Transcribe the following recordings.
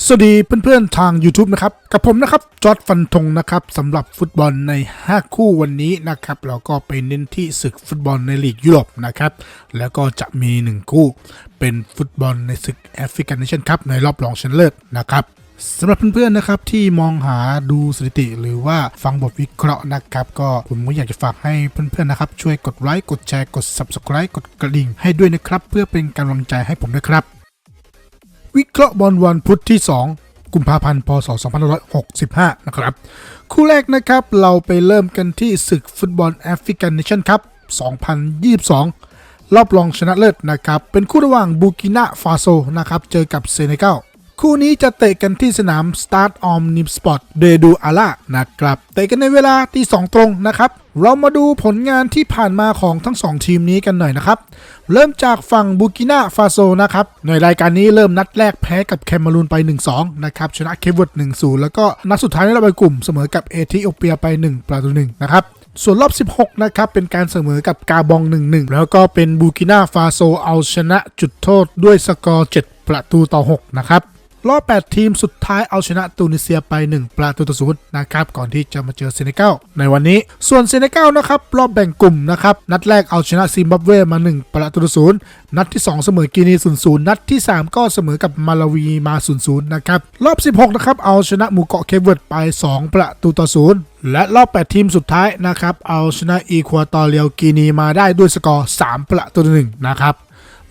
สวัสดีเพื่อนๆทาง YouTube นะครับกับผมนะครับจอร์ดฟันธงนะครับสำหรับฟุตบอลใน 5 คู่วันนี้นะครับเราก็ไปเน้นที่ศึกฟุตบอลในลีกยุโรปนะครับแล้วก็จะมี 1 คู่ เป็นฟุตบอลในศึกแอฟริกันเนชั่นคัพในรอบรองชนะเลิศนะครับสำหรับเพื่อนๆนะครับที่มองหาดูสถิติหรือว่าฟังบทวิเคราะห์นะครับ ก็ผมก็อยากจะฝากให้เพื่อนๆนะครับ ช่วยกดไลค์กดแชร์กด Subscribe กดกระดิ่งให้ด้วยนะครับ เพื่อเป็นกำลังใจให้ผมด้วยครับ วิเคราะห์บอลวันพุธที่ 2 กุมภาพันธ์พศ 2565 นะครับ คู่แรกนะครับเราไปเริ่มกันที่ศึกฟุตบอลแอฟริกันเนชั่นคัพ2022 รอบรองชนะเลิศนะครับ เป็นคู่ระหว่างบูกินาฟาโซนะครับ เจอกับเซเนกัล คู่นี้จะเตะกันที่สนาม Start on n i m Sport de d u a l a นะครับ เตะกันในเวลาที่2ตรงนะครับ เรามาดูผลงานที่ผ่านมาของทั้ง 2 ทีมนี้กันหน่อยนะครับ เริ่มจากฝั่งบูกินาฟาโซนะครับ ในรายการนี้เริ่มนัดแรกแพ้กับแคเมรูนไป 1-2 นะครับ ชนะเคเวิร์ด1-0 แล้วก็นัดสุดท้ายในรอบกลุ่มเสมอกับเอธิโอเปียไป 1 ประตู1นะครับส่วนรอบ 16 นะครับ เป็นการเสมอกับกาบอง 1-1 แล้วก็เป็นบูกินาฟาโซเอาชนะจุดโทษด้วยสกอร์ 7 ประตูต่อ 6 นะครับ รอบ 8 ทีมสุดท้ายเอาชนะตูนิเซียไป 1 ประตูต่อศูนย์นะครับ ก่อนที่จะมาเจอเซเนกัลในวันนี้ ส่วนเซเนกัลนะครับ รอบแบ่งกลุ่มนะครับ นัดแรกเอาชนะซิมบับเวมา 1 ประตูต่อศูนย์นัดที่ 2 เสมอกินี0 0นัดที่ 3 ก็เสมอกับมาลาวีมา0 0นย์นะครับ รอบ 16 นะครับ เอาชนะหมู่เกาะเคปเวิร์ดไป 2 ประตูต่อศูนย์และรอบ 8 ทีมสุดท้ายนะครับ เอาชนะอีควาตอเรียลกินีมาได้ด้วยสกอร์ 3 ประตูต่อหนึ่งนะครับ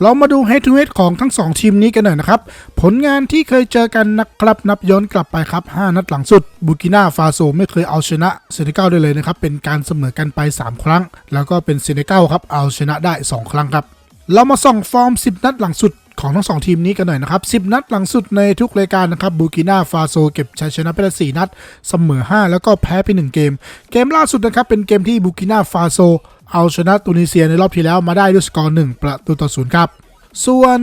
เรามาดู head to head ของทั้ง 2 ทีมนี้กันหน่อยนะครับ ผลงานที่เคยเจอกันนะครับนับย้อนกลับไปครับ 5 นัดหลังสุดบูกินาฟาโซไม่เคยเอาชนะเซเนกัลได้เลยนะครับ เป็นการเสมอกันไป 3 ครั้ง แล้วก็เป็นเซเนกัลครับเอาชนะได้ 2 ครั้งครับ เรามาส่องฟอร์ม 10 นัดหลังสุดของทั้ง 2 ทีมนี้กันหน่อยนะครับ 10 นัดหลังสุดในทุกรายการนะครับบูกินาฟาโซเก็บชัยชนะไปได้4นัด เสมอ 5 แล้วก็แพ้ไป 1 เกม เกมล่าสุดนะครับเป็นเกมที่บูกินาฟาโซ เอาชนะตูนิเซียในรอบที่แล้วมาได้ด้วยสกอร์1ประตูต่อศูนย์ครับ ส่วน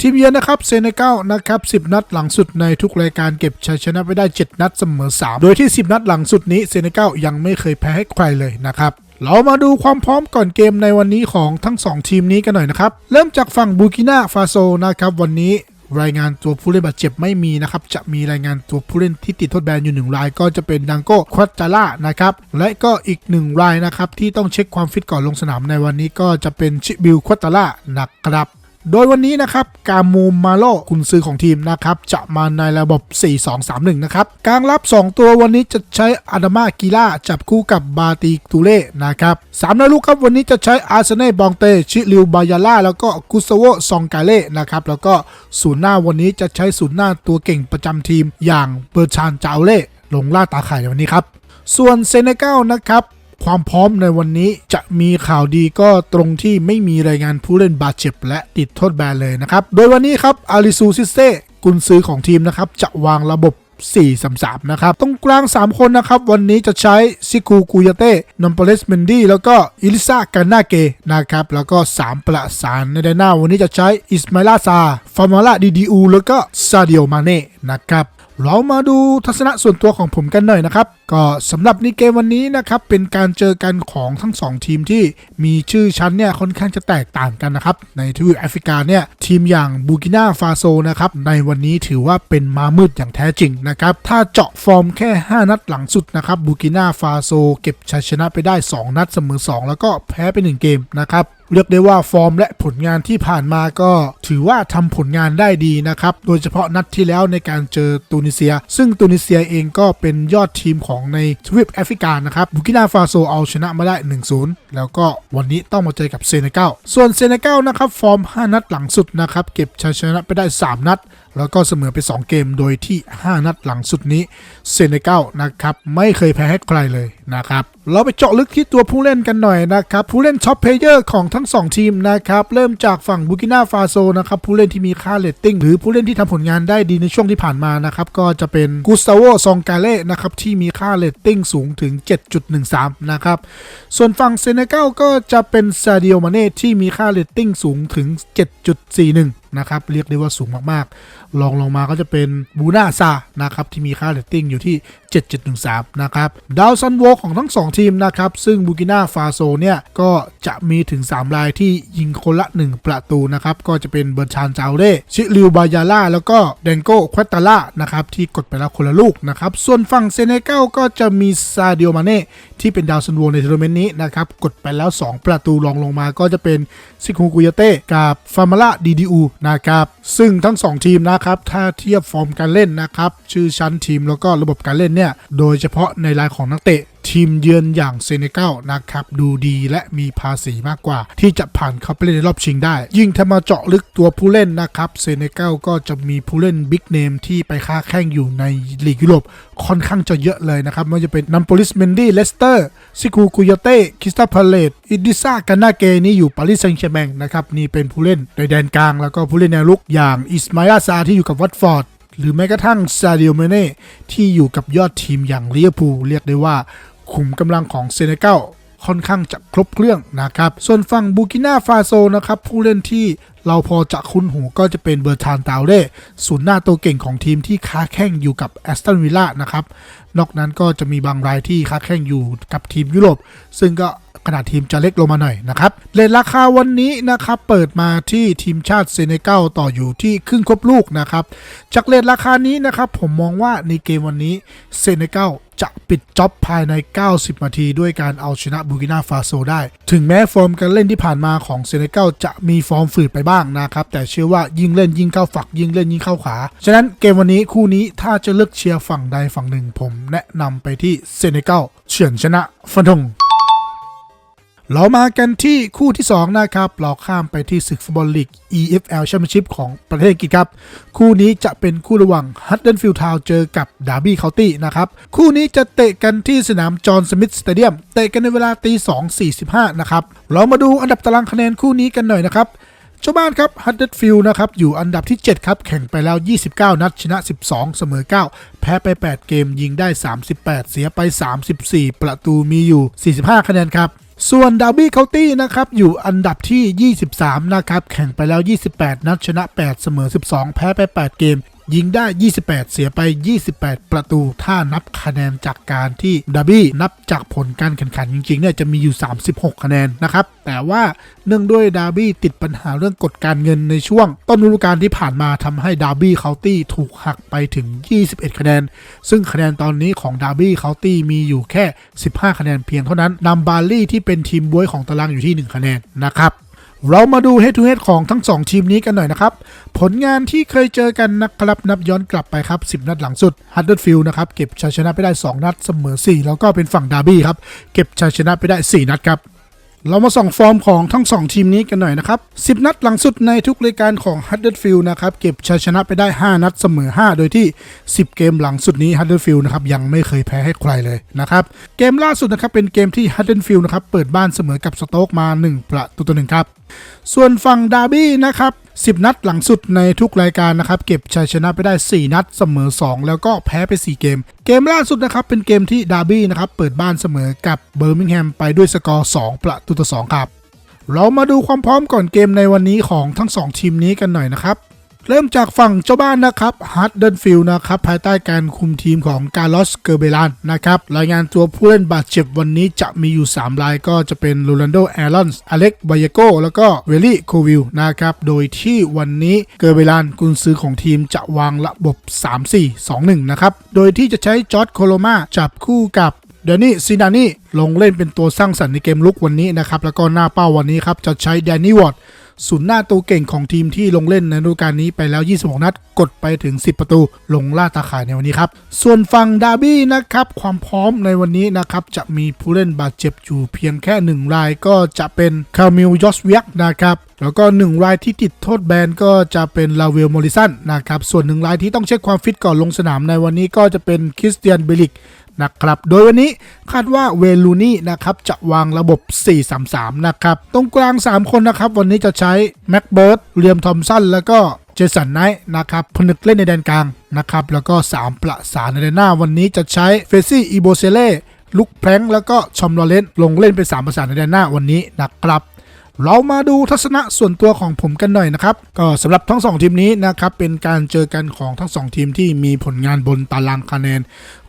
ทีมเยือนนะครับเซเนกัลนะครับ 10 นัดหลังสุดในทุกรายการเก็บชัยชนะไปได้ 7 นัดเสมอ 3 โดยที่ 10 นัดหลังสุดนี้เซเนกัลยังไม่เคยแพ้ให้ใครเลยนะครับเรามาดูความพร้อมก่อนเกมในวันนี้ของทั้ง 2 ทีมนี้กันหน่อยนะครับ เริ่มจากฝั่งบูกินาฟาโซนะครับ วันนี้ รายงานตัวผู้เล่นบาดเจ็บไม่มีนะครับจะมีรายงานตัวผู้เล่นที่ติดโทษแบนอยู่หนึ่งรายก็จะเป็นดังโก้ควาจาร่านะครับและก็อีกหนึ่งรายนะครับที่ต้องเช็คความฟิตก่อนลงสนามในวันนี้ก็จะเป็นชิบิลควาจาร่านะครับ โดยวันนี้นะครับกามูมาโลคุณซื้อของทีมนะครับจะมาในระบบ 4-2-3-1 นะครับกลางรับ 2 ตัววันนี้จะใช้อาดามากิล่าจับคู่กับบาติตูเล่นะครับสามนาลูกครับวันนี้จะใช้อาร์เซเน่บองเตชิลิวบายาล่าแล้วก็กุสโวซองกาเล่นะครับแล้วก็ศูนย์หน้าวันนี้จะใช้ศูนย์หน้าตัวเก่งประจำทีม อย่างเบอร์ชานจาเล่ลงล่าตาข่ายในวันนี้ครับส่วนเซเนกัลนะครับ ความพร้อมในวันนี้จะมีข่าวดีก็ตรงที่ไม่มีรายงานผู้เล่นบาดเจ็บและติดโทษแบนเลยนะครับ โดยวันนี้ครับอาริซูซิเซ่กุนซือของทีมนะครับ จะวางระบบ 4-3-3 นะครับ ตรงกลาง 3 คนนะครับ วันนี้จะใช้ซิกูกุยาเต้นอมเปเลสเมนดี้แล้วก็อิลิซากานาเกนะครับ แล้วก็ 3 ประสานในแดนหน้าวันนี้จะใช้อิสมาลาซาฟามาลาดีดีอูแล้วก็ซาเดียมาเน่นะครับ เรามาดูทัศนะส่วนตัวของผมกันหน่อยนะครับ ก็สำหรับในเกมวันนี้นะครับ เป็นการเจอกันของทั้ง 2 ทีมที่มีชื่อชั้นเนี่ยค่อนข้างจะแตกต่างกันนะครับ ในทวีปแอฟริกาเนี่ยทีมอย่างบูกินาฟาโซนะครับ ในวันนี้ถือว่าเป็นมามืดอย่างแท้จริงนะครับ ถ้าเจาะฟอร์มแค่ 5 นัดหลังสุดนะครับบูกินาฟาโซเก็บชัยชนะไปได้ 2 นัดเสมอ 2 แล้วก็แพ้ไป 1 เกมนะครับ เรียกได้ว่าฟอร์มและผลงานที่ผ่านมาก็ถือว่าทำผลงานได้ดีนะครับ โดยเฉพาะนัดที่แล้วในการเจอตูนิเซีย ซึ่งตูนิเซียเองก็เป็นยอดทีมของในทวีปแอฟริกานะครับบุกินาฟาโซเอาชนะมาได้ 1-0 แล้วก็วันนี้ต้องมาเจอกับเซเนกัลส่วนเซเนกัลนะครับฟอร์ม 5 นัดหลังสุดนะครับเก็บชัยชนะไปได้ 3 นัด แล้วก็เสมอไป 2 เกมโดยที่ 5 นัดหลังสุดนี้เซเนกัลนะครับไม่เคยแพ้ให้ใครเลยนะครับเราไปเจาะลึกที่ตัวผู้เล่นกันหน่อยนะครับผู้เล่นท็อปเพลเยอร์ของทั้ง 2 ทีมนะครับเริ่มจากฝั่งบูกินาฟาโซนะครับผู้เล่นที่มีค่าเรตติ้งหรือผู้เล่นที่ทำผลงานได้ดีในช่วงที่ผ่านมานะครับก็จะเป็นกุสตาโวซองกาเล่นะครับที่มีค่าเรตติ้งสูงถึง 7.13 นะครับส่วนฝั่งเซเนกัลก็จะเป็นซาดิโอมาเน่ที่มีค่าเรตติ้งสูงถึง 7.41 นะครับ เรียกได้ว่าสูงมากๆ ลองลงมาก็จะเป็นบูน่าซานะครับ ที่มีค่าเรตติ้งอยู่ที่ 7.13 นะครับ ดาวซันโวของทั้ง 2 ทีมนะครับ ซึ่งบูกินาฟาโซเนี่ย ก็จะมีถึง 3 รายที่ยิงคนละ 1 ประตูนะครับ ก็จะเป็นเบอร์ชานจาวเร่ชิลิวบายาล่าแล้วก็เดนโกควตาล่านะครับที่กดไปแล้วคนละลูกนะครับ ส่วนฝั่งเซเนกัลก็จะมีซาดิโอมาเน่ที่เป็นดาวซันโวในทัวร์นาเมนต์นี้นะครับกดไปแล้ว 2 ประตูรองลงมาก็จะเป็นซิคุกุยเต้กับฟามาล่าดีดีอูนะครับซึ่งทั้ง 2 ทีมนะครับถ้าเทียบฟอร์มการเล่นนะครับชื่อชั้นทีมแล้วก็ระบบการเล่นเนี่ยโดยเฉพาะในรายของนักเตะทีมเยือนอย่างเซเนกัลนะครับดูดีและมีภาษีมากกว่า ที่จะผ่านเข้าไปเล่นในรอบชิงได้ ยิ่งถ้ามาเจาะลึกตัวผู้เล่นนะครับเซเนกัลก็จะมีผู้เล่นบิ๊กเนมที่ไปค้าแข่งอยู่ในลีกยุโรปค่อนข้างจะเยอะเลยนะครับไม่ว่าจะเป็นนัมโปลิสเมนดี้เลสเตอร์ซิกูกุยเต้คริสตาพาเลตอิดิซากานาเกนี่อยู่ปารีสแซงต์แชร์แมงนะครับนี่เป็นผู้เล่นในแดนกลางแล้วก็ผู้เล่นแนวลุกอย่างอิสมาลาซาที่อยู่กับวัตฟอร์ด หรือแม้กระทั่งซาดิโอเมเน่ที่อยู่กับยอดทีมอย่างลิเวอร์พูลเรียกได้ว่าขุมกำลังของเซเนกัลค่อนข้างจะครบเครื่องนะครับ ส่วนฝั่งบูกินาฟาโซนะครับ ผู้เล่นที่เราพอจะคุ้นหูก็จะเป็นเบอร์ทานตาวเร่ศูนย์หน้าตัวเก่งของทีมที่ค้าแข่งอยู่กับแอสตันวิลล่านะครับ นอกนั้นก็จะมีบางรายที่ค้าแข่งอยู่กับทีมยุโรป ซึ่งก็ ขนาดทีมจะเล็กลงมาหน่อยนะครับเลทราคาวันนี้นะครับเปิดมาที่ทีมชาติเซเนกัลต่ออยู่ที่ครึ่งครบลูกนะครับจากเลทราคานี้นะครับผมมองว่าในเกมวันนี้เซเนกัลจะปิดจ็อบภายใน 90 นาที ด้วยการเอาชนะบูกินาฟาโซได้ ถึงแม้ฟอร์มการเล่นที่ผ่านมาของเซเนกัลจะมีฟอร์มฝืดไปบ้างนะครับ แต่เชื่อว่ายิ่งเล่นยิ่งเข้าฝัก ยิ่งเล่นยิ่งเข้าขา ฉะนั้นเกมวันนี้คู่นี้ถ้าจะเลือกเชียร์ฝั่งใดฝั่งหนึ่ง ผมแนะนำไปที่เซเนกัลเฉือนชนะฟันธง เรามากันที่คู่ที่ 2 นะครับ เราข้ามไปที่ศึกฟุตบอลลีก EFL Championship ของประเทศอังกฤษครับ คู่นี้จะเป็นคู่ระหว่าง Huddersfield Town เจอกับ Derby County นะครับ คู่นี้จะเตะกันที่สนามจอห์นสมิธสเตเดียมเตะกันในเวลาตี2.45 นะครับ เรามาดูอันดับตารางคะแนนคู่นี้กันหน่อยนะครับเจ้าบ้านครับฮัตเด f ฟิลด์นะครับ อยู่อันดับที่ 7 ครับ แข่งไปแล้ว 29 นัด ชนะ 12 เสมอ 9 แพ้ไป 8 เกมยิงได้ 38 เสียไป 34 ประตูมีอยู่ 45 คะแนนครับ ส่วนดาร์บี้เคาน์ตี้นะครับอยู่อันดับที่ 23 นะครับ แข่งไปแล้ว 28 นัดชนะ 8 เสมอ 12 แพ้ไป 8 เกม ยิงได้ 28 เสียไป 28 ประตู ถ้านับคะแนนจากการที่ดาร์บี้นับจากผลการแข่งขันจริงๆเนี่ยจะมีอยู่ 36 คะแนนนะครับ แต่ว่าเนื่องด้วยดาร์บี้ติดปัญหาเรื่องกฎการเงินในช่วง ต้นฤดูกาลที่ผ่านมาทำให้ดาร์บี้เคาน์ตี้ถูกหักไปถึง 21 คะแนน ซึ่งคะแนนตอนนี้ของดาร์บี้เคาน์ตี้มีอยู่แค่ 15 คะแนนเพียงเท่านั้นนำบาร์ลี่ที่เป็นทีมบวยของตารางอยู่ที่ 1 คะแนนนะครับ เรามาดู head to head ของทั้ง 2 ทีมนี้กันหน่อยนะครับ ผลงานที่เคยเจอกันนะครับนับย้อนกลับไปครับ 10 นัดหลังสุด h u d d e r f i e l d นะครับ เก็บชัยชนะไปได้ 2 นัดเสมอ 4 แล้วก็เป็นฝั่งดาร์บี้ครับ เก็บชัยชนะไปได้ 4 นัดครับ เรามาส่องฟอร์มของทั้ง 2 ทีมนี้กันหน่อยนะครับ 10 นัดหลังสุดในทุกรายการของ h u d d e r f i e l d นะครับ เก็บชัยชนะไปได้ 5 นัดเสมอ 5 โดยที่ 10 เกมหลังสุดนี้ h u d d e r f i e l d นะครับยังไม่เคยแพ้ให้ใครเลยนะครับ เกมล่าสุดนะครับเป็นเกมที่ h u d d e r f i e l d นะครับเปิดบ้านเสมอกับสโต๊กมา 1 ประตูต่อหนึ่งครับ ส่วนฝั่งดาร์บี้นะครับ 10 นัดหลังสุดในทุกรายการนะครับ เก็บชัยชนะไปได้ 4 นัดเสมอ 2 แล้วก็แพ้ไป 4 เกม เกมล่าสุดนะครับ เป็นเกมที่ดาร์บี้นะครับ เปิดบ้านเสมอกับเบอร์มิงแฮมไปด้วยสกอร์ 2 ประตูต่อ 2 ครับ เรามาดูความพร้อมก่อนเกมในวันนี้ของทั้ง 2 ทีมนี้กันหน่อยนะครับ เริ่มจากฝั่งเจ้าบ้านนะครับฮัตเดนฟิลนะครับภายใต้การคุมทีมของกาลอสเกอร์เบลันนะครับรายงานตัวผู้เล่นบาดเจ็บวันนี้จะมีอยู่ 3 รายก็จะเป็นโรลันโดแอรอนส์อเล็กบายโกแล้วก็เวลี่โควิลนะครับโดยที่วันนี้เกอร์เบลันกุนซือของทีมจะวางระบบ 3-4-2-1 นะครับโดยที่จะใช้จอร์ดโคโลมาจับคู่กับเดนนี่ซินานี่ลงเล่นเป็นตัวสร้างสรรค์ในเกมลุกวันนี้นะครับแล้วก็หน้าเป้าวันนี้ครับจะใช้แดนนี่วอร์ด ศูนย์หน้าตัวเก่งของทีมที่ลงเล่นในฤดูกาลนี้ไปแล้ว 26 นัด กดไปถึง 10 ประตู ลงล่าตาข่ายในวันนี้ครับ ส่วนฝั่งดาร์บี้นะครับ ความพร้อมในวันนี้นะครับ จะมีผู้เล่นบาดเจ็บอยู่เพียงแค่ 1 รายก็จะเป็นคามิลยอสเวียกนะครับแล้วก็ 1 รายที่ติดโทษแบนก็จะเป็นลาเวลมอริสันนะครับส่วน 1 รายที่ต้องเช็คความฟิตก่อนลงสนามในวันนี้ก็จะเป็นคริสเตียนเบลิก นะครับ โดยวันนี้คาดว่าเวลูนี่นะครับจะวางระบบ 4-3-3 นะครับ ตรงกลาง 3 คนนะครับ วันนี้จะใช้แม็กเบิร์ดเลียมทอมสันแล้วก็เจสันไนท์นะครับผนึกเล่นในแดนกลางนะครับ แล้วก็ 3 ประสานในแดนหน้า วันนี้จะใช้เฟซี่อีโบเซเล่ลุกแพลงแล้วก็ชอมลอเรนต์ลงเล่นเป็น3ประสานในแดนหน้าวันนี้นะครับ เรามาดูทัศนะส่วนตัวของผมกันหน่อยนะครับ ก็สำหรับทั้ง 2 ทีมนี้นะครับ เป็นการเจอกันของทั้ง 2 ทีมที่มีผลงานบนตารางคะแนน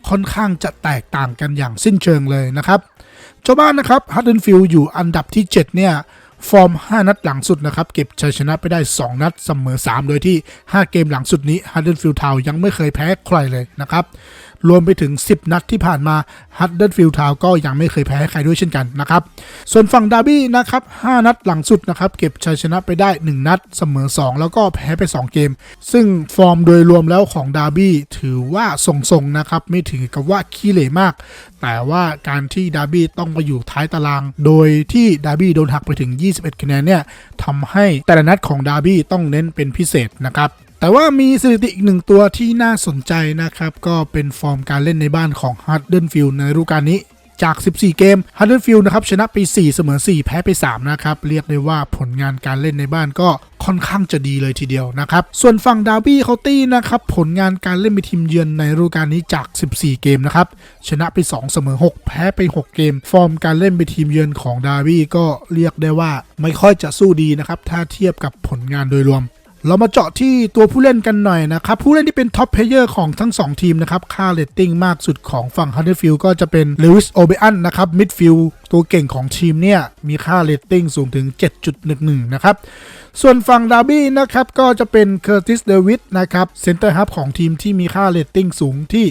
ค่อนข้างจะแตกต่างกันอย่างสิ้นเชิงเลยนะครับ เจ้าบ้านนะครับฮัตเดนฟิลอยู่อันดับที่ 7 เนี่ยฟอร์ม 5 นัดหลังสุดนะครับ เก็บชัยชนะไปได้ 2 นัดเสมอ 3 โดยที่ 5 เกมหลังสุดนี้ฮัตเดนฟิลด์ทาวยังไม่เคยแพ้ใครเลยนะครับ รวมไปถึง 10 นัดที่ผ่านมาฮัตเดนฟิลทาวก็ยังไม่เคยแพ้ใครด้วยเช่นกันนะครับ ส่วนฝั่งดาร์บี้นะครับ 5 นัดหลังสุดนะครับ เก็บชัยชนะไปได้ 1 นัดเสมอ 2 แล้วก็แพ้ไป 2 เกม ซึ่งฟอร์มโดยรวมแล้วของดาร์บี้ถือว่าทรงๆนะครับ ไม่ถือกับว่าขี้เหร่มาก แต่ว่าการที่ดาร์บี้ต้องมาอยู่ท้ายตาราง โดยที่ดาร์บี้โดนหักไปถึง 21 คะแนนเนี่ยทำให้แต่ละนัดของดาร์บี้ต้องเน้นเป็นพิเศษนะครับ แต่ว่ามีสถิติอีกหนึ่งตัวที่น่าสนใจนะครับ ก็เป็นฟอร์มการเล่นในบ้านของฮัตเดนฟิลด์ในฤดูกาลนี้จาก 14 เกมฮัตเดนฟิลด์นะครับชนะไป 4 เสมอ 4 แพ้ไป 3 นะครับ เรียกได้ว่าผลงานการเล่นในบ้านก็ค่อนข้างจะดีเลยทีเดียวนะครับ ส่วนฝั่งดาร์บี้เคาตี้นะครับ ผลงานการเล่นเป็นทีมเยือนในฤดูกาลนี้จาก 14 เกมนะครับ ชนะไป 2 เสมอ 6 แพ้ไป 6 เกม ฟอร์มการเล่นเป็นทีมเยือนของดาร์บี้ก็เรียกได้ว่าไม่ค่อยจะสู้ดีนะครับถ้าเทียบกับผลงานโดยรวม เรามาเจาะที่ตัวผู้เล่นกันหน่อยนะครับ ผู้เล่นที่เป็นท็อปเพลเยอร์ของทั้ง 2 ทีมนะครับ ค่าเรตติ้งมากสุดของฝั่งฮันเดอร์ฟิลก็จะเป็นลิวิสโอเบอันนะครับมิดฟิลตัวเก่งของทีมเนี่ย มีค่าเรตติ้งสูงถึง 7.11 นะครับ ส่วนฝั่งดาร์บี้นะครับก็จะเป็นเคอร์ติสเดวิดนะครับเซนเตอร์ฮับของทีมที่มีค่าเรตติ้งสูงที่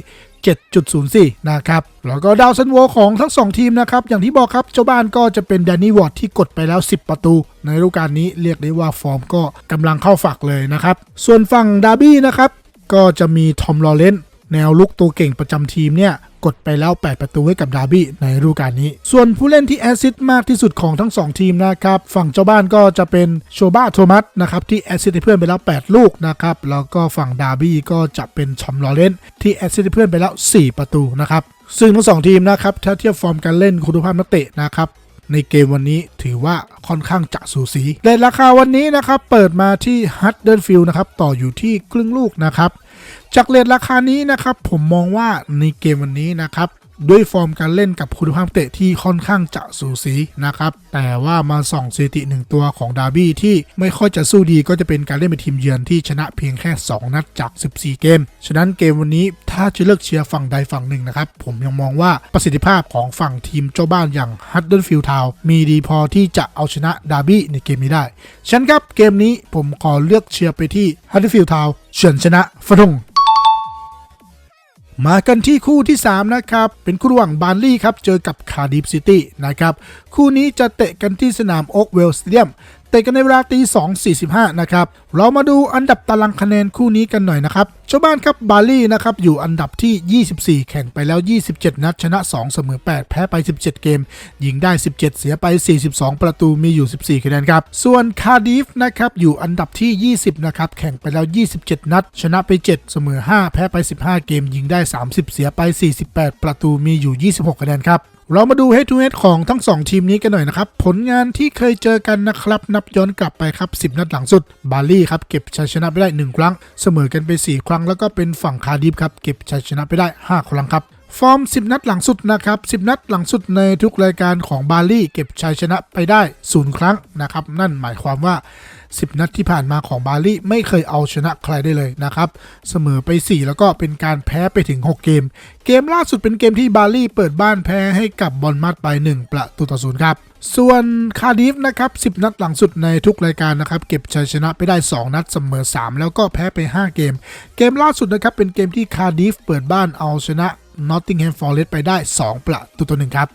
7.04 นะครับ แล้วก็ดาวซันโวของทั้ง 2 ทีมนะครับ อย่างที่บอกครับ เจ้าบ้านก็จะเป็นแดนนี่วอร์ดที่กดไปแล้ว 10 ประตู ในฤดูกาลนี้เรียกได้ว่าฟอร์มก็กำลังเข้าฝักเลยนะครับ ส่วนฝั่งดาร์บี้นะครับ ก็จะมีทอมลอเรนต์แนวลุกตัวเก่งประจำทีมเนี่ย กดไปแล้ว 8 ประตูให้กับดาร์บี้ในฤดูกาลนี้ ส่วนผู้เล่นที่แอสซิสต์มากที่สุดของทั้ง 2 ทีมนะครับ ฝั่งเจ้าบ้านก็จะเป็นโชบ้าโทมัสนะครับที่แอสซิสต์ให้เพื่อนไปแล้ว 8 ลูกนะครับ แล้วก็ฝั่งดาร์บี้ก็จะเป็นชอมลอเรนที่แอสซิสต์ให้เพื่อนไปแล้ว 4 ประตูนะครับ ซึ่งทั้งสองทีมนะครับถ้าเทียบฟอร์มการเล่นคุณภาพนักเตะนะครับในเกมวันนี้ถือว่าค่อนข้างจะสูสีเรทราคาวันนี้นะครับ เปิดมาที่ฮัตเดิลฟิลนะครับ ต่ออยู่ที่ครึ่งลูกนะครับ จากเรทราคานี้นะครับผมมองว่าในเกมวันนี้นะครับ ด้วยฟอร์มการเล่นกับคุณภาพเตะที่ค่อนข้างจะสูสีนะครับ แต่ว่ามาส่องสถิติหนึ่งตัวของดาร์บี้ที่ไม่ค่อยจะสู้ดีก็จะเป็นการเล่นเป็นทีมเยือนที่ชนะเพียงแค่ 2 นัดจาก 14 เกม ฉะนั้นเกมวันนี้ถ้าจะเลือกเชียร์ฝั่งใดฝั่งหนึ่งนะครับ ผมยังมองว่าประสิทธิภาพของฝั่งทีมเจ้าบ้านอย่างฮัตเดิลฟิลด์ทาวมีดีพอที่จะเอาชนะดาร์บี้ในเกมนี้ได้ฉะนันครับเกมนี้ผมขอเลือกเชียร์ไปที่ฮัตเดิลฟิลด์ทาวเฉือนชนะฟะทง มากันที่คู่ที่ 3 นะครับ เป็นคู่ระหว่างบาร์ลี่ครับ เจอกับคาร์ดิฟซิตี้นะครับ คู่นี้จะเตะกันที่สนามโอ๊กเวลสเตียม เตะกันในเวลาตี2.45นะครับเรามาดูอันดับตารางคะแนนคู่นี้กันหน่อยนะครับชาวบ้านครับบาลีนะครับอยู่อันดับที่ 24 แข่งไปแล้ว 27 นัดชนะ 2 เสมอ 8 แพ้ไป 17 เกม ยิงได้ 17 เสียไป 42 ประตูมีอยู่ 14คะแนนครับ ส่วนคาร์ดิฟนะครับอยู่อันดับที่ 20 นะครับ แข่งไปแล้ว 27 นัด ชนะไป 7 เสมอ 5 แพ้ไป 15 เกม ยิงได้ 30 เสียไป 48 ประตูมีอยู่ 26คะแนนครับ เรามาดู head to head ของทั้ง 2 ทีมนี้กันหน่อยนะครับ ผลงานที่เคยเจอกันนะครับ นับย้อนกลับไปครับ 10 นัดหลังสุด บาร์ลี่ครับ เก็บชัยชนะไปได้ 1 ครั้ง เสมอกันไป 4 ครั้ง แล้วก็เป็นฝั่งคาดิฟครับ เก็บชัยชนะไปได้ 5 ครั้งครับฟอร์ม 10 นัดหลังสุดนะครับ 10 นัดหลังสุดในทุกรายการของบาร์ลี่เก็บชัยชนะไปได้ 0 ครั้งนะครับ นั่นหมายความว่า 10 นัดที่ผ่านมาของบาร์ลี่ไม่เคยเอาชนะใครได้เลยนะครับ เสมอไป 4 แล้วก็เป็นการแพ้ไปถึง 6 เกม เกมล่าสุดเป็นเกมที่บาร์ลี่เปิดบ้านแพ้ให้กับบอลมัดไป 1 ประตูต่อศูนย์ครับส่วนคาร์ดิฟนะครับ 10 นัดหลังสุดในทุกรายการนะครับ เก็บชัยชนะไปได้ 2 นัดเสมอ 3 แล้วก็แพ้ไป 5 เกม เกมล่าสุดนะครับเป็นเกมที่คาร์ดิฟเปิดบ้านเอาชนะ Nottingham Forest ไปได้ 2 ประตูต่อหนึ่งครับ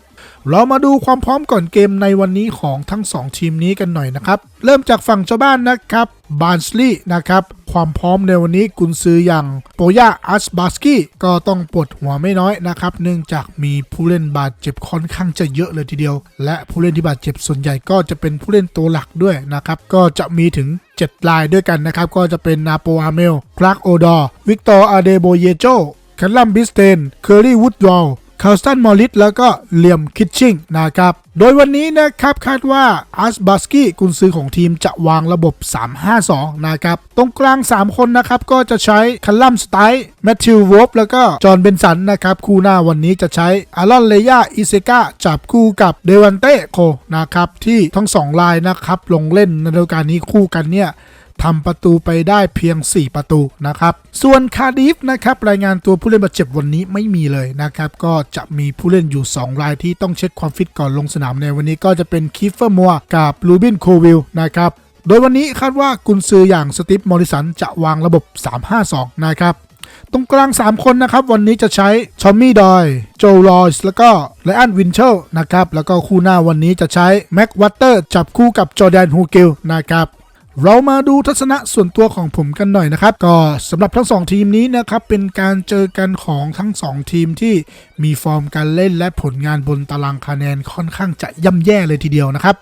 เรามาดูความพร้อมก่อนเกมในวันนี้ของทั้ง 2 ทีมนี้กันหน่อยนะครับ เริ่มจากฝั่งเจ้าบ้านนะครับบาร์นสลีย์นะครับ ความพร้อมในวันนี้กุนซืออย่างโปยาอัสบาสกี้ก็ต้องปวดหัวไม่น้อยนะครับ เนื่องจากมีผู้เล่นบาดเจ็บค่อนข้างจะเยอะเลยทีเดียว และผู้เล่นที่บาดเจ็บส่วนใหญ่ก็จะเป็นผู้เล่นตัวหลักด้วยนะครับ ก็จะมีถึง 7 ลายด้วยกันนะครับ ก็จะเป็นนาโปอาเมลคลาร์กโอดอร์วิกตอร์อาเดโบเยโจ แคลลัมบิสเตน เคอร์รี่วูดดอลคาร์สตันมอริสแล้วก็เลียมคิชชิงนะครับ โดยวันนี้นะครับคาดว่าอาร์สบาสกี้กุนซือของทีมจะวางระบบ 3-5-2 นะครับ ตรงกลาง 3 คนนะครับ ก็จะใช้คัลลัมสไตล์แมทธิววอฟแล้วก็จอห์นเบนสันนะครับ คู่หน้าวันนี้จะใช้อารอนเลยาอิเซกาจับคู่กับเดวันเต้โคนะครับ ที่ทั้งสองรายนะครับ ลงเล่นในฤดูกาลนี้คู่กันเนี่ย ทำประตูไปได้เพียง 4 ประตูนะครับ ส่วนคาร์ดิฟนะครับรายงานตัวผู้เล่นบาดเจ็บวันนี้ไม่มีเลยนะครับก็จะมีผู้เล่นอยู่ 2 รายที่ต้องเช็คความฟิตก่อนลงสนามในวันนี้ก็จะเป็นคิฟเฟอร์มัวกับลูบินโควิลนะครับโดยวันนี้คาดว่ากุนซืออย่างสตีฟมอริสันจะวางระบบ 3-5-2 นะครับตรงกลาง 3 คนนะครับ วันนี้จะใช้ชอมมี่ดอย โจลอยส์แล้วก็ไลอันวินเชลนะครับ แล้วก็คู่หน้าวันนี้จะใช้แม็กวัตเตอร์จับคู่กับจอแดนฮูเกลนะครับ เรามาดูทัศนะส่วนตัวของผมกันหน่อยนะครับ ก็สำหรับทั้ง 2 ทีมนี้นะครับเป็นการเจอกันของทั้ง 2 ทีมที่มีฟอร์มการเล่นและผลงานบนตารางคะแนนค่อนข้างจะย่ำแย่เลยทีเดียวนะครับ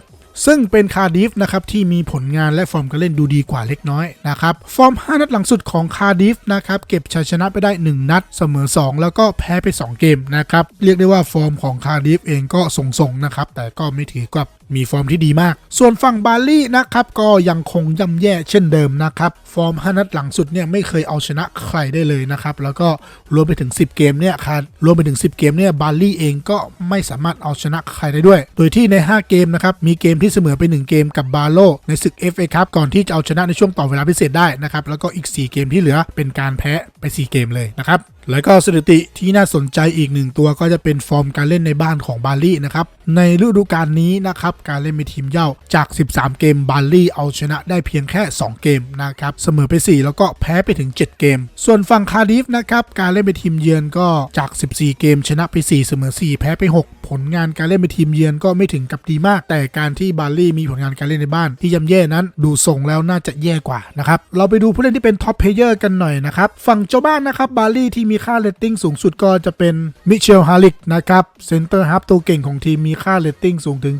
ซึ่งเป็นคาร์ดิฟนะครับที่มีผลงานและฟอร์มการเล่นดูดีกว่าเล็กน้อยนะครับฟอร์ม 5 นัดหลังสุดของคาร์ดิฟนะครับเก็บชัยชนะไปได้ 1 นัดเสมอ 2 แล้วก็แพ้ไป 2 เกมนะครับเรียกได้ว่าฟอร์มของคาร์ดิฟเองก็ส่งๆนะครับแต่ก็ไม่ถือกับ มีฟอร์มที่ดีมาก ส่วนฝั่งบาลี่นะครับก็ยังคงย่ำแย่เช่นเดิมนะครับ ฟอร์ม5นัดหลังสุดเนี่ยไม่เคยเอาชนะใครได้เลยนะครับ แล้วก็รวมไปถึง 10 เกมเนี่ยคาร์รวมไปถึง 10 เกมเนี่ยบาลี่เองก็ไม่สามารถเอาชนะใครได้ด้วย โดยที่ใน 5 เกมนะครับมีเกมที่เสมอไป 1 เกมกับบาโลในศึก FA ครับก่อนที่จะเอาชนะในช่วงต่อเวลาพิเศษได้นะครับแล้วก็อีก 4 เกมที่เหลือเป็นการแพ้ไป 4 เกมเลยนะครับแล้วก็สถิติที่น่าสนใจอีกหนึ่งตัวก็จะเป็นฟอร์มการเล่นในบ้านของบาลี่นะครับในฤดูกาลนี้นะครับการเล่นเป็นทีมเย่าจาก 13 เกมบาร์ลี่เอาชนะได้เพียงแค่ 2 เกมนะครับเสมอไป 4 แล้วก็แพ้ไปถึง 7 เกม ส่วนฝั่งคาร์ดิฟนะครับการเล่นเป็นทีมเยือนก็จาก 14 เกม ชนะไป 4 เสมอ 4 แพ้ไป 6 ผลงานการเล่นเป็นทีมเยือนก็ไม่ถึงกับดีมาก แต่การที่บาร์ลี่มีผลงานการเล่นในบ้าน ที่ย่ำแย่นั้นดูทรงแล้วน่าจะแย่กว่านะครับเราไปดูผู้เล่นที่เป็นท็อปเพลเยอร์กันหน่อยนะครับฝั่งเจ้าบ้านนะครับบาร์ลี่ที่มีค่าเรตติ้งสูงสุดก็จะเป็นมิเชลฮาริกนะครับเซนเตอร์ฮับตัวเก่งของทีมมีค่าเรตติ้งสูงถึง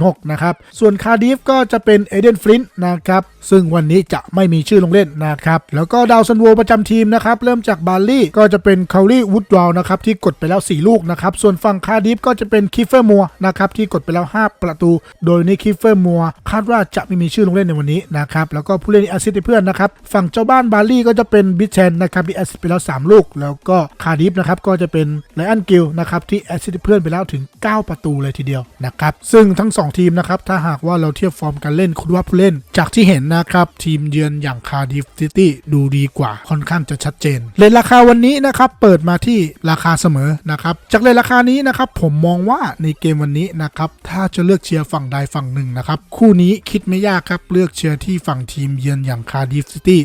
06 นะครับ ส่วนคาร์ดิฟก็จะเป็นเอเดนฟลินต์นะครับ ซึ่งวันนี้จะไม่มีชื่อลงเล่นนะครับ แล้วก็ดาวซันโวประจำทีมนะครับ เริ่มจากบาลี่ก็จะเป็นคารี่วูดวาลนะครับ ที่กดไปแล้ว 4 ลูกนะครับ ส่วนฝั่งคาดิฟก็จะเป็นคิฟเฟอร์มัวนะครับ ที่กดไปแล้ว 5 ประตู โดยนี่คิฟเฟอร์มัวคาดว่าจะไม่มีชื่อลงเล่นในวันนี้นะครับ แล้วก็ผู้เล่นแอสซิสต์เพื่อนนะครับ ฝั่งเจ้าบ้านบาลี่ก็จะเป็นบิชแชนนะครับที่แอสซิสต์ไปแล้ว 3 ลูก แล้วก็คาดิฟนะครับก็จะเป็นไลอันกิลนะครับที่แอสซิสต์เพื่อนไปแล้วถึง 9 ประตูเลยทีเดียวนะครับซึ่งทั้ง 2 ทีมนะครับถ้าหากว่าเราเทียบฟอร์มการเล่นคุณว่าผู้เล่นจากที่เห็นนะครับ ทีมเยือนอย่างคาร์ดิฟซิตี้ดูดีกว่าค่อนข้างจะชัดเจน เลทราคาวันนี้นะครับ เปิดมาที่ราคาเสมอนะครับ จากเลทราคานี้นะครับ ผมมองว่าในเกมวันนี้นะครับ ถ้าจะเลือกเชียร์ฝั่งใดฝั่งหนึ่งนะครับ คู่นี้คิดไม่ยากครับ เลือกเชียร์ที่ฝั่งทีมเยือนอย่างคาร์ดิฟซิตี้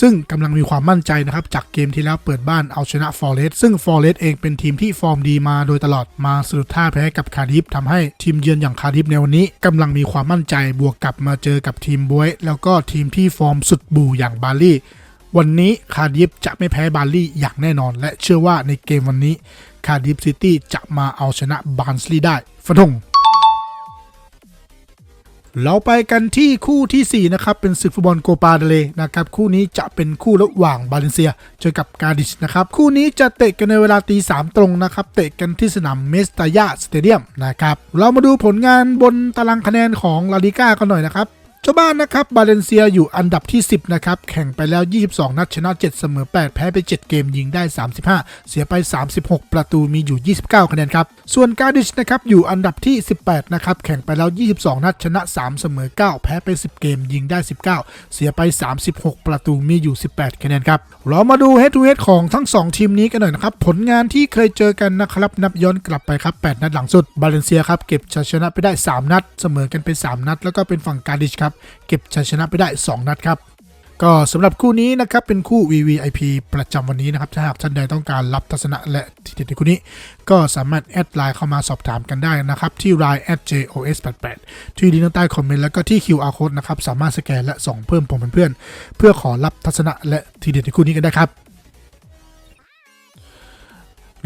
ซึ่งกำลังมีความมั่นใจนะครับ จากเกมที่แล้วเปิดบ้านเอาชนะฟอร์เรสซึ่งฟอร์เรสเองเป็นทีมที่ฟอร์มดีมาโดยตลอดมาสะดุดท่าแพ้กับคาร์ดิฟทำให้ทีมเยือนอย่างคาร์ดิฟในวันนี้กำลังมีความมั่นใจบวกกับมาเจอกับทีมบวย แล้วก็ทีมที่ฟอร์มสุดบูอย่างบาลีวันนี้คาร์ดิฟจะไม่แพ้บาลีอย่างแน่นอน และเชื่อว่าในเกมวันนี้คาร์ดิฟซิตี้จะมาเอาชนะบาร์นสลีย์ได้ฟันธง เราไปกันที่คู่ทีสี่ 4 นะครับ เป็นศึกฟุตบอลโกปาเดเลนะครับ คู่นี้จะเป็นคู่ระหว่างบาเลนเซียเจอกับกาดิชนะครับ คู่นี้จะเตะกันในเวลาตีสามตรงนะครับ เตะกันที่สนามเมสตายาสเตเดียมนะครับ เรามาดูผลงานบนตารางคะแนนของลาลิก้ากันหน่อยนะครับ เจ้าบ้านนะครับบาเลนเซียอยู่อันดับที่ 10 นะครับ แข่งไปแล้ว 22 นัดชนะ 7 เสมอ 8 แพ้ไป 7 เกมยิงได้ 35 เสียไป 36 ประตูมีอยู่ 29 คะแนนครับ ส่วนกาดิชนะครับอยู่อันดับที่ 18 นะครับ แข่งไปแล้ว 22 นัดชนะ 3 เสมอ 9 แพ้ไป 10 เกมยิงได้ 19 เสียไป 36 ประตูมีอยู่ 18 คะแนนครับ เรามาดู head to head ของทั้ง 2 ทีมนี้กันหน่อยนะครับ ผลงานที่เคยเจอกันนะครับนับย้อนกลับไปครับ 8 นัดหลังสุดบาเลนเซียครับเก็บชัยชนะไปได้ 3 นัด เสมอกันไป 3 นัด แล้วก็เป็นฝั่งกาดิชครับเก็บชัยชนะไปได้ 2 นัดครับก็สำหรับคู่นี้นะครับเป็นคู่ VVIP ประจำวันนี้นะครับถ้าหากท่านใดต้องการรับทัศนะและทีเด็ดในคู่นี้ ก็สามารถแอดไลน์เข้ามาสอบถามกันได้นะครับ ที่ line @jos88 ที่ลิงก์ใต้คอมเมนต์แล้วก็ที่ QR code นะครับสามารถสแกนและส่งเพิ่มผมเป็นเพื่อนเพื่อขอรับทัศนะและทีเด็ดในคู่นี้กันได้ครับ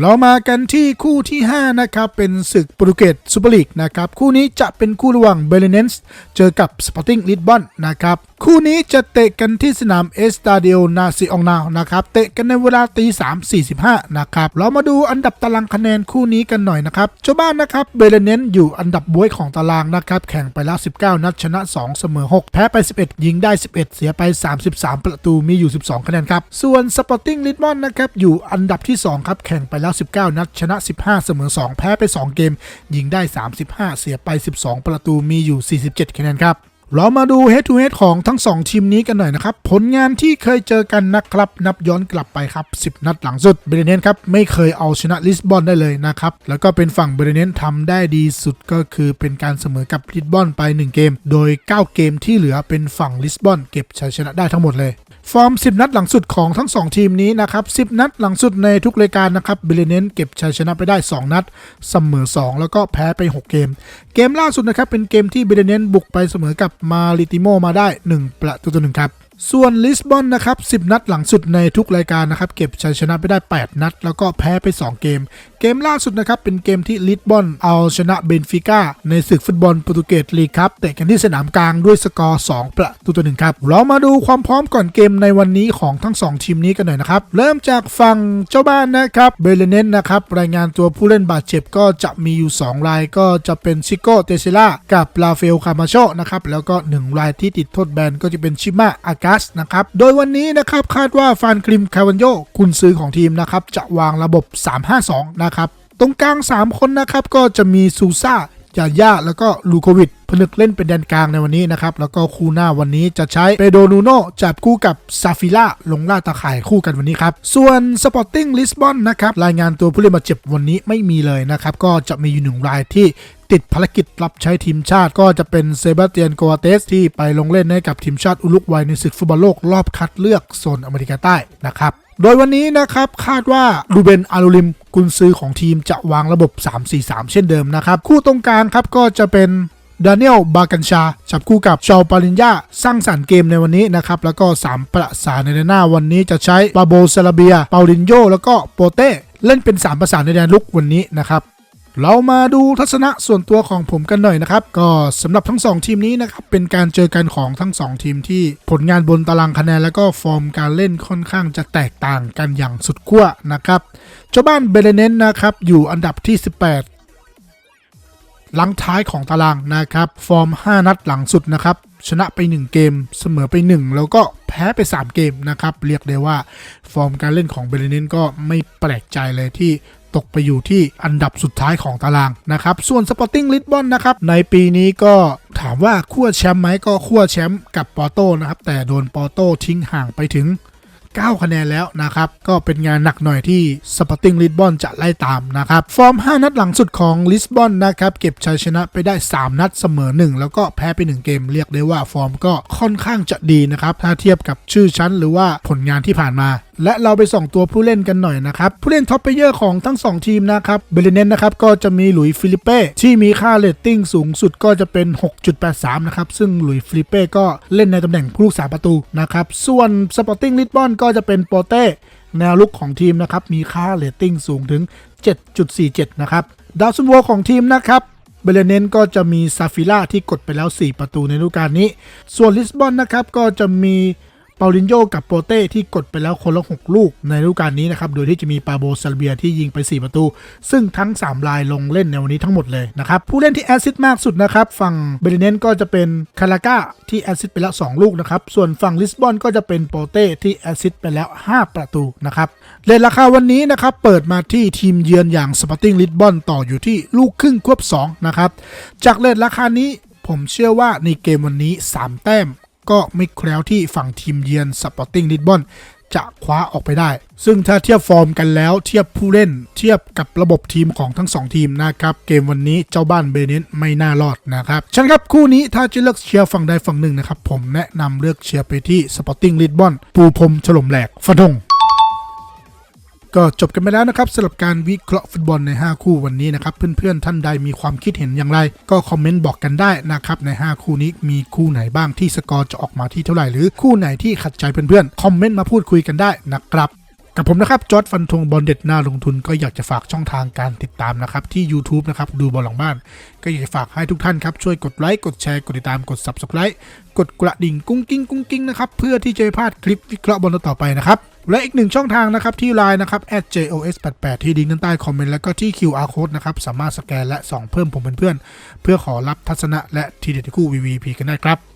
เรามากันที่คู่ที่ 5 นะครับ เป็นศึกโปรตุเกสซูเปอร์ลีกนะครับ คู่นี้จะเป็นคู่ระหว่างเบลเนนส์เจอกับสปอร์ติ้งลิสบอนนะครับ คู่นี้จะเตะกันที่สนามเอสตาเดียนาซิองนาวนะครับ เตะกันในเวลาตี3 45นะครับ เรามาดูอันดับตารางคะแนนคู่นี้กันหน่อยนะครับเจ้าบ้านนะครับเบลเนนอยู่อันดับบวยของตารางนะครับ แข่งไปแล้ว 19 นัดชนะ 2 เสมอ 6 แพ้ไป 11 ยิงได้ 11 เสียไป 33 ประตูมีอยู่ 12 คะแนนครับ ส่วนสปอร์ติ้งลิสบอนนะครับอยู่อันดับที่2ครับแข่งไปแล้ว19 นัด ชนะ 15 เสมอ 2 แพ้ไป 2 เกม ยิงได้ 35 เสียไป 12 ประตูมีอยู่ 47 คะแนนครับเรามาดู head to head ของทั้ง 2 ทีมนี้กันหน่อยนะครับ ผลงานที่เคยเจอกันนะครับ นับย้อนกลับไปครับ 10 นัดหลังสุดเบรเนนครับไม่เคยเอาชนะลิสบอนได้เลยนะครับ แล้วก็เป็นฝั่งเบรเนนทำได้ดีสุดก็คือเป็นการเสมอกับลิสบอนไป 1 เกม โดย 9 เกมที่เหลือเป็นฝั่งลิสบอนเก็บชัยชนะได้ทั้งหมดเลย ฟอร์ม 10 นัดหลังสุดของทั้ง 2 ทีมนี้นะครับ 10 นัดหลังสุดในทุกรายการนะครับเบลเนนเก็บชัยชนะไปได้ 2 นัด เสมอ 2 แล้วก็แพ้ไป 6 เกม เกมล่าสุดนะครับเป็นเกมที่เบลเนนบุกไปเสมอกับมาริติโมมาได้ 1 ประตูต่อหนึ่งครับ ส่วนลิสบอนนะครับ 10 นัดหลังสุดในทุกรายการนะครับ เก็บชัยชนะไปได้ 8 นัด แล้วก็แพ้ไป 2 เกม เกมล่าสุดนะครับ เป็นเกมที่ลิสบอนเอาชนะเบนฟิก้าในศึกฟุตบอลโปรตุเกสลีกครับเตะกันที่สนามกลางด้วยสกอร์ 2 ประตูต่อหนึ่งครับ เรามาดูความพร้อมก่อนเกมในวันนี้ของทั้ง 2 ทีมนี้กันหน่อยนะครับ เริ่มจากฝั่งเจ้าบ้านนะครับเบลเนนนะครับรายงานตัวผู้เล่นบาดเจ็บก็จะมีอยู่ 2 รายก็จะเป็นชิโก้เตเซล่ากับลาเฟลคามาโชนะครับแล้วก็ 1 รายที่ติดโทษแบนก็จะเป็นชิมาอากสนะครับ โดยวันนี้นะครับคาดว่าฟานคริมคาวันโยกุนซือของทีมนะครับ จะวางระบบ 352 นะครับ ตรงกลาง 3 คนนะครับ ก็จะมีซูซ่ายาย่าแล้วก็ลูโควิดผนึกเล่นเป็นแดนกลางในวันนี้นะครับ แล้วก็คู่หน้าวันนี้จะใช้เปโดนูโนจับคู่กับซาฟิล่าลงล่าตาข่ายคู่กันวันนี้ครับ ส่วนสปอร์ติ้งลิสบอนนะครับ รายงานตัวผู้เล่นบาดเจ็บวันนี้ไม่มีเลยนะครับ ก็จะมีอยู่หนึ่งรายที่ ติดภารกิจรับใช้ทีมชาติก็จะเป็นเซบาสเตียนโกอาเตสที่ไปลงเล่นให้กับทีมชาติอุลุกวัยในศึกฟุตบอลโลกรอบคัดเลือกโซนอเมริกาใต้นะครับโดยวันนี้นะครับคาดว่าลูเบนอารูลิมกุนซือของทีมจะวางระบบ 3-4-3 เช่นเดิมนะครับคู่ตรงกลางครับก็จะเป็นดานิเอลบากันชาจับคู่กับชาวปาลินยาสร้างสรรค์เกมในวันนี้นะครับ แล้วก็ 3 ประสานในแดนหน้าวันนี้จะใช้ปาโบซาลาเบีย เปาลินโย แล้วก็โปเต้ เล่นเป็น 3 ประสานในแดนลุกวันนี้นะครับ เรามาดูทัศนะส่วนตัวของผมกันหน่อยนะครับ ก็สำหรับทั้ง 2 ทีมนี้นะครับ เป็นการเจอกันของทั้ง 2 ทีมที่ผลงานบนตารางคะแนน แล้วก็ฟอร์มการเล่นค่อนข้างจะแตกต่างกันอย่างสุดขั้วนะครับเจ้าบ้านเบเลเนนนะครับ อยู่อันดับที่ 18 หลังท้ายของตารางนะครับ ฟอร์ม 5 นัดหลังสุดนะครับชนะไป 1 เกม เสมอไป 1 แล้วก็แพ้ไป 3 เกมนะครับ เรียกได้ว่า ฟอร์มการเล่นของเบเลเนนก็ไม่แปลกใจเลยที่ ตกไปอยู่ที่อันดับสุดท้ายของตารางนะครับส่วน Sporting Lisbon นนะครับในปีนี้ก็ถามว่าขั้วแชมป์ไหมก็ขั้วแชมป์กับปอโต้นะครับแต่โดนปอโต้ทิ้งห่างไปถึง 9 คะแนนแล้วนะครับ ก็เป็นงานหนักหน่อยที่ Sporting Lisbon จะไล่ตามนะครับ ฟอร์ม 5 นัดหลังสุดของลิสบอนนะครับ เก็บชัยชนะไปได้ 3 นัดเสมอ 1 แล้วก็แพ้ไป 1 เกมเรียกได้ว่าฟอร์มก็ค่อนข้างจะดีนะครับ ถ้าเทียบกับชื่อชั้นหรือว่าผลงานที่ผ่านมา และเราไปส่องตัวผู้เล่นกันหน่อยนะครับ ผู้เล่นท็อปเพเยอร์ของทั้ง 2 ทีมนะครับเบลเนนนะครับก็จะมีหลุยส์ฟิลิเป้ที่มีค่าเรตติ้งสูงสุดก็จะเป็น 6.83 นะครับ ซึ่งหลุยส์ฟิลิเป้ก็เล่นในตำแหน่งผู้รักษาประตูนะครับ ส่วนสปอร์ติ้งลิสบอนก็จะเป็นโปเต้แนวลุกของทีมนะครับ มีค่าเรตติ้งสูงถึง 7.47 นะครับ ดาวซันโวของทีมนะครับเบเลเนนก็จะมีซาฟิล่าที่กดไปแล้ว 4 ประตูในฤดูกาลนี้ ส่วนลิสบอนนะครับก็จะมี เปาลินโยกับโปเต้ที่กดไปแล้วคนละ 6 ลูกในฤดูกาลนี้นะครับ โดยที่จะมีปาโบซาเบียที่ยิงไป 4 ประตู ซึ่งทั้ง 3 ลายลงเล่นในวันนี้ทั้งหมดเลยนะครับ ผู้เล่นที่แอสซิสต์มากสุดนะครับฝั่งเบเลเนนก็จะเป็นคาราก้าที่แอสซิสต์ไปแล้ว 2 ลูกนะครับ ส่วนฝั่งลิสบอนก็จะเป็นโปเต้ที่แอสซิสต์ไปแล้ว 5 ประตูนะครับเลทราคาวันนี้นะครับเปิดมาที่ทีมเยือนอย่างสปอร์ติ้งลิสบอนต่ออยู่ที่ลูกครึ่งควบ2นะครับจากเลทราคานี้ผมเชื่อว่าในเกมวันนี้ 3 แต้ม ก็ไม่แคล้วที่ฝั่งทีมเยือนสปอร์ติ้งลิสบอนจะคว้าออกไปได้ ซึ่งถ้าเทียบฟอร์มกันแล้วเทียบผู้เล่นเทียบกับระบบทีมของทั้ง 2 ทีมนะครับ เกมวันนี้เจ้าบ้านเบเนนไม่น่ารอดนะครับฉันครับคู่นี้ถ้าจะเลือกเชียร์ฝั่งใดฝั่งหนึ่งนะครับ ผมแนะนำเลือกเชียร์ไปที่สปอร์ติ้งลิสบอนปูพรมฉลมแหลกฟันธง ก็จบกันไปแล้วนะครับสำหรับการวิเคราะห์ฟุตบอลใน 5 คู่วันนี้นะครับ เพื่อนๆท่านใดมีความคิดเห็นอย่างไร ก็คอมเมนต์บอกกันได้นะครับใน 5 คู่นี้มีคู่ไหนบ้างที่สกอร์จะออกมาที่เท่าไหร่หรือคู่ไหนที่ขัดใจเพื่อนๆคอมเมนต์มาพูดคุยกันได้นะครับ กับผมนะครับจอร์ดฟันธงบอลเด็ดหน้าลงทุนก็อยากจะฝากช่องทางการติดตามนะครับ ที่ YouTube นะครับ ดูบอลหลังบ้าน ก็อยากจะฝากให้ทุกท่านครับ ช่วยกดไลค์ กดแชร์ กดติดตามกด Subscribe กดกระดิ่งกุ้งกิ้งกุ้งกิ้งนะครับ เพื่อที่จะไม่พลาดคลิปวิเคราะห์บอลต่อไปนะครับ และอีกหนึ่งช่องทางนะครับ ที่ไลน์นะครับ @jos88 ที่ลิงก์ด้านใต้คอมเมนต์แล้วก็ที่ QR code นะครับสามารถสแกนและส่องเพิ่มผมเป็นเพื่อน เพื่อขอรับทัศนะและทีเด็ดคู่ VVP กันได้ครับ